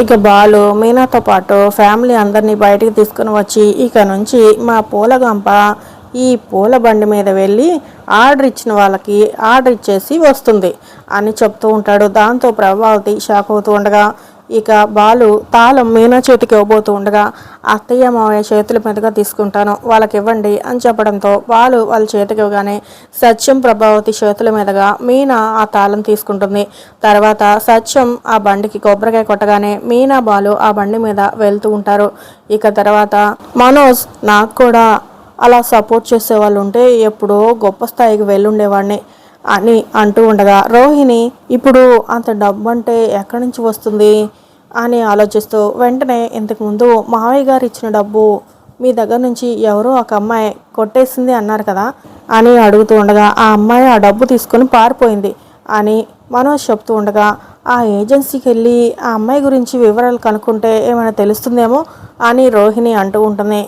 ఇక బాలు మీనాతో పాటు ఫ్యామిలీ అందరినీ బయటికి తీసుకుని వచ్చి ఇక నుంచి మా పూలగంప ఈ పూల బండి మీద వెళ్ళి ఆర్డర్ ఇచ్చిన వాళ్ళకి ఆర్డర్ ఇచ్చేసి వస్తుంది అని చెప్తూ ఉంటాడు. దాంతో ప్రభావతి షాక్ అవుతూ ఉండగా ఇక బాలు తాళం మీనా చేతికి ఇవ్వబోతూ ఉండగా అత్తయ్య మావయ్య చేతుల మీదుగా తీసుకుంటాను వాళ్ళకి ఇవ్వండి అని చెప్పడంతో బాలు వాళ్ళ చేతికి ఇవ్వగానే సత్యం ప్రభావతి చేతుల మీదుగా మీనా ఆ తాళం తీసుకుంటుంది. తర్వాత సత్యం ఆ బండికి కొబ్బరికాయ కొట్టగానే మీనా బాలు ఆ బండి మీద వెళ్తూ ఉంటారు. ఇక తర్వాత మనోజ్ నాకు కూడా అలా సపోర్ట్ చేసే వాళ్ళు ఉంటే ఎప్పుడో గొప్ప స్థాయికి వెళ్ళుండేవాడిని అని అంటూ ఉండగా రోహిణి ఇప్పుడు అంత డబ్బు అంటే ఎక్కడి నుంచి వస్తుంది? అని ఆలోచిస్తూ వెంటనే ఇంతకుముందు మావయ్య గారు ఇచ్చిన డబ్బు మీ దగ్గర నుంచి ఎవరో ఒక అమ్మాయి కొట్టేసింది అన్నారు కదా అని అడుగుతూ ఉండగా ఆ అమ్మాయి ఆ డబ్బు తీసుకొని పారిపోయింది అని మనోజ్ చెప్తూ ఉండగా ఆ ఏజెన్సీకి వెళ్ళి ఆ అమ్మాయి గురించి వివరాలు కనుక్కుంటే ఏమైనా తెలుస్తుందేమో అని రోహిణి అంటూ ఉంటుంది.